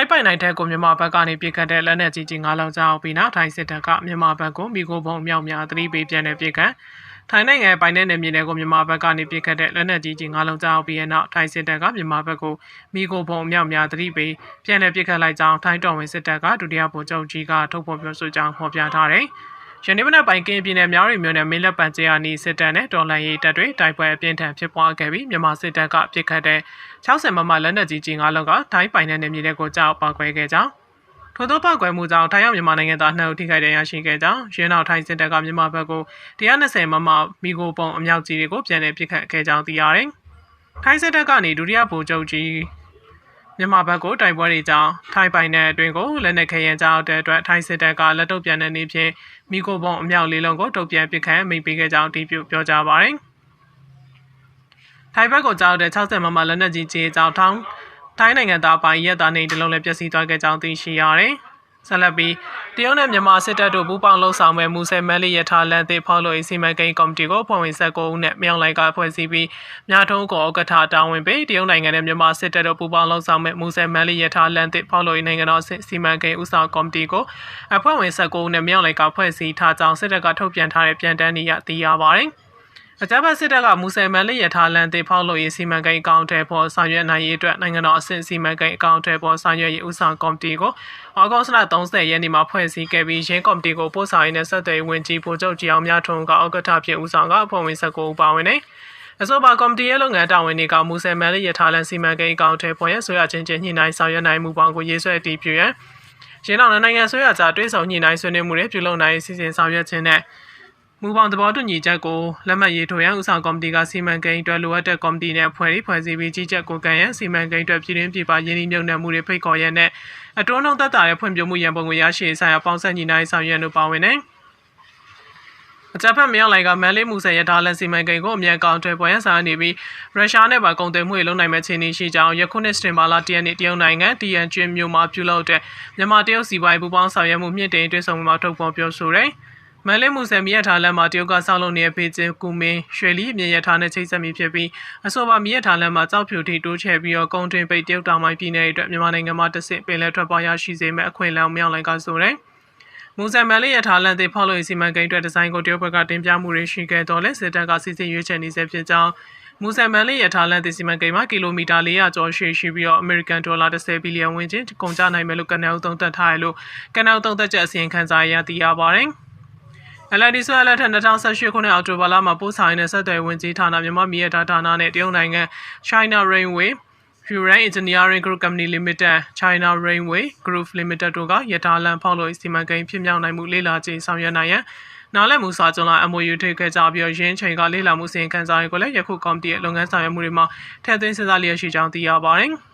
နိုင်နိုင်တဲ့ကိုမြန်မာဘက်ကနေပြစ်ခတ်တဲ့လက်နက်ကြီးကြီး၅လုံးကြောင်းပြီးနောက်ထိုင်းစစ်တပ်ကမြန်မာဘက်ကိုမိခိုးပုံအမြောက်များသတိပေးပြန်တဲ့ပြစ်ခတ်ထိုင်းနိုင်ငံပိုင်တဲ့နယ်မြေတွေကိုမြန်မာဘက်ကနေပြစ်ခတ်တဲ့လက်နက်ကြီးကြီး၅လုံးကြောင်းပြီးတဲ့နောက်ထိုင်းစစ်တပ်ကမြန်မာဘက်ကိုမိခိုးပုံအမြောက်များသတိပေးပြန်တဲ့ပြစ်ခတ်လိုက်ကြောင်းထိုင်းတော်ဝင်စစ်တပ်ကဒုတိယဗိုလ်ချုပ်ကြီးကထုတ်ဖော်ပြောဆိုကြောင်းဖော်ပြထားတယ်။ ယနေ့မနက်ပိုင်းကင်းပြည်နယ်မြောင်းရီမြို့နယ်မင်းလက်ပံကျေးယာနီစစ်တပ်နဲ့တော်လှန်ရေးတပ်တွေတိုက်ပွဲအပြင်းထန်ဖြစ်ပွားခဲ့ပြီးမြန်မာစစ်တပ်ကပြစ်ခတ်တဲ့60မမလက်နက်ကြီးကြီး၅လုံးကထိုင်းပိုင်တဲ့နယ်မြေတွေကိုကြောက်ပောက်ခွဲခဲ့ကြောင်းထို့သောပောက်ကွယ်မှုကြောင့်ထိုင်းရောက်မြန်မာနိုင်ငံသားနှစ်ဦးထိခိုက်ဒဏ်ရာရှိခဲ့ကြောင်းရင်းနောက်ထိုင်းစစ်တပ်ကမြန်မာဘက်ကို120မမမီဂိုပုံအမြောက်ကြီးတွေကိုပြန်လည်ပစ်ခတ်ခဲ့ကြောင်းသိရတယ်။ထိုင်းစစ်တပ်ကနေဒုတိယဗိုလ်ချုပ်ကြီး မြန်မာဘက်ကိုတိုက်ပွဲတွေကြောင့်ထိုင်းပိုင်တဲ့အတွင်းကိုလက်နက်ခဲယံကြောင်းတဲ့အတွက်ထိုင်းစစ်တပ်ကလက်တုပ်ပြန်တဲ့နေ့ဖြင့်မိကိုပုံအမြောက်လေးလုံးကိုတုပ်ပြန်ပစ်ခတ်မိတ်ပေးခဲ့ကြောင်းတီးပြပြောကြားပါရယ်။ထိုင်းဘက်ကိုကြောက်တဲ့60မမလက်နက်ကြီးကြီးကြောင့်ထောင်းထိုင်းနိုင်ငံသားပိုင်ရက်သားနေတလုံးလည်းပျက်စီးသွားခဲ့ကြောင်းသိရှိရတယ်။ ဆက်လက်ပြီးတရုတ်နဲ့မြန်မာစစ်တပ်တို့ပူးပေါင်းလှုပ်ဆောင်မဲ့မူဆယ်မန်လီရထားလန်သေးဖောက်လို့အစီမံကိန်းကော်မတီကိုဖွဲ့ဝင်ဆက်9ဦးနဲ့မြောင်လိုက်ကဖွဲ့စည်းပြီးမြထုံးကောဥက္ကဋ္ဌတာဝန်ပေးတရုတ်နိုင်ငံနဲ့မြန်မာစစ်တပ်တို့ပူးပေါင်းလှုပ်ဆောင်မဲ့မူဆယ်မန်လီရထားလန်သေးဖောက်လို့နိုင်ငံတော်စီမံကိန်းဦးဆောင်ကော်မတီကိုအဖွဲ့ဝင်ဆက်9ဦးနဲ့မြောင်လိုက်ကဖွဲ့စည်းထားကြောင်းစစ်တပ်ကထုတ်ပြန်ထားတဲ့ပြန်တမ်းနေရသိရပါတယ်။ အကြမ်းဖက်စစ်တပ်ကမူဆယ်မန်လေးရထားလန်တေဖောက်လို့ရေးစီမံကိန်းအကောင့်ထဲပေါ်ဆောင်ရွက်နိုင်ရေးအတွက်နိုင်ငံတော်အဆင့်စီမံကိန်းအကောင့်ထဲပေါ်ဆောင်ရွက်ရေးဦးဆောင်ကော်မတီကိုဩဂုတ်လ30ရက်နေ့မှာဖွဲ့စည်းခဲ့ပြီးရင်းကော်မတီကိုပို့ဆောင်ရေးနဲ့ဆက်သွယ်ရေးဝန်ကြီးဗိုလ်ချုပ်ကြီးအောင်မြထွန်းကဥက္ကဋ္ဌဖြစ်ဦးဆောင်ကအဖွဲ့ဝင်19ဦးပါဝင်နေအဆိုပါကော်မတီရဲ့လုပ်ငန်းတာဝန်တွေကမူဆယ်မန်လေးရထားလန်စီမံကိန်းအကောင့်ထဲပေါ်ရဆွေးရချင်းချင်းညှိနှိုင်းဆောင်ရွက်နိုင်မှုပေါင်းကိုရေးဆွဲတည်ပြုရန်ရင်းတော်နိုင်ငံဆွေးရကြားတွဲဆောင်ညှိနှိုင်းဆွေးနွေးမှုတွေပြုလုပ်နိုင်စီစဉ်ဆောင်ရွက်ခြင်းနဲ့ မူပေါင်းသဘောတူညီချက်ကိုလက်မှတ်ရေးထိုးရန်ဥဆောင်ကော်မတီကစီမံကိန်းအတွက်လိုအပ်တဲ့ကော်မတီနဲ့အဖွဲ့အစည်းဖွဲ့စည်းပြီးကြီးကြပ်ကိုကန်ရန်စီမံကိန်းအတွက်ပြည်တွင်းပြည်ပရင်းနှီးမြှုပ်နှံမှုတွေဖိတ်ခေါ်ရန်နဲ့အတွန်းနှုံသက်တာတဲ့ဖွံ့ဖြိုးမှုရန်ပုံကိုရရှိဆိုင်ရာပေါင်းစပ်ညီနိုင်ဆောင်ရွက်လို့ပါဝင်တယ်အကြပ်ဖက်မြောက်လိုက်ကမန်လေးမူဆယ်ရထားလန်စီမံကိန်းကိုအမြန်ကောင်ထွေပေါ်ရန်ဆောင်နေပြီးရုရှားနဲ့ပါကုန်သွယ်မှုတွေလုပ်နိုင်မဲ့ခြေနေရှိကြောင်းယခုနှစ်စတင်ဘာလတရက်နေ့တရုတ်နိုင်ငံတီယန်ကျွန်းမြို့မှာပြုလုပ်တဲ့မြန်မာတရုတ်စီပွားရေးပူးပေါင်းဆောင်ရွက်မှုမြင့်တင်တွဲဆောင်မှုမှာထုတ်ဖော်ပြောဆိုတယ်။ မန်လေးမူဆယ်မြရထားလမ်းမှာတရုတ်ကဆောက်လုပ်နေတဲ့ဖေးကျင်းကူမင်းရွှေလီအမြင့်ရထားနဲ့ချိတ်ဆက်မိဖြစ်ပြီးအဆိုပါမြရထားလမ်းမှာကြောက်ဖြူထိတိုးချဲ့ပြီးတော့ကုန်းတွင်ပိတ်တရုတ်တောင်ပိုင်းပြည်နယ်အတွက်မြန်မာနိုင်ငံမှာတဆင့်ပင်လယ်ထွက်ပေါ်ရရှိစေမဲ့အခွင့်အလမ်းမြောက်လိုက်ကဆိုတဲ့မူဆယ်မန်လေးရထားလမ်းသိဖောက်လို့စီမံကိန်းအတွက်ဒီဇိုင်းကိုတရုတ်ဘက်ကတင်ပြမှုတွေရှိခဲ့တော့လဲစစ်တပ်ကစစ်စစ်ရွေးချယ်နေစေဖြစ်ကြောင်းမူဆယ်မန်လေးရထားလမ်းသိစီမံကိန်းမှာကီလိုမီတာ400ကျော်ရှည်ရှိပြီးတော့အမေရိကန်ဒေါ်လာ10ဘီလီယံဝန်းကျင်ကုန်ကျနိုင်မယ်လို့ကနအုံသုံးသပ်ထားရလို့ကနအုံသုံးသပ်ချက်အစီရင်ခံစာရသိရပါတယ်။ LND ဆိုရလက်ထက်2018ခုနှစ်အောက်တိုဘာလမှာပို့ဆောင်ရေးနဲ့ဆက်သွယ်ဝင်ကြီးဌာနမြန်မာမြေတာဌာနနဲ့တရုတ်နိုင်ငံ China Railway Huran Engineering Group Company Limited China Railway Group Limited တို့ကရထားလမ်းဖောက်လို့စီမံကိန်းဖြစ်မြောက်နိုင်မှုလေ့လာခြင်းဆောင်ရွက်နိုင်ရန်နားလည်မှုစာချုပ်လာ MOU ထိခဲ့ကြပြီးရင်းချိန်ကလေ့လာမှုစီရင်ခံစာတွေကိုလည်းယခုကော်မတီရဲ့လုပ်ငန်းဆောင်ရွက်မှုတွေမှာထည့်သွင်းစဉ်းစားလျက်ရှိကြောင်းသိရပါတယ်။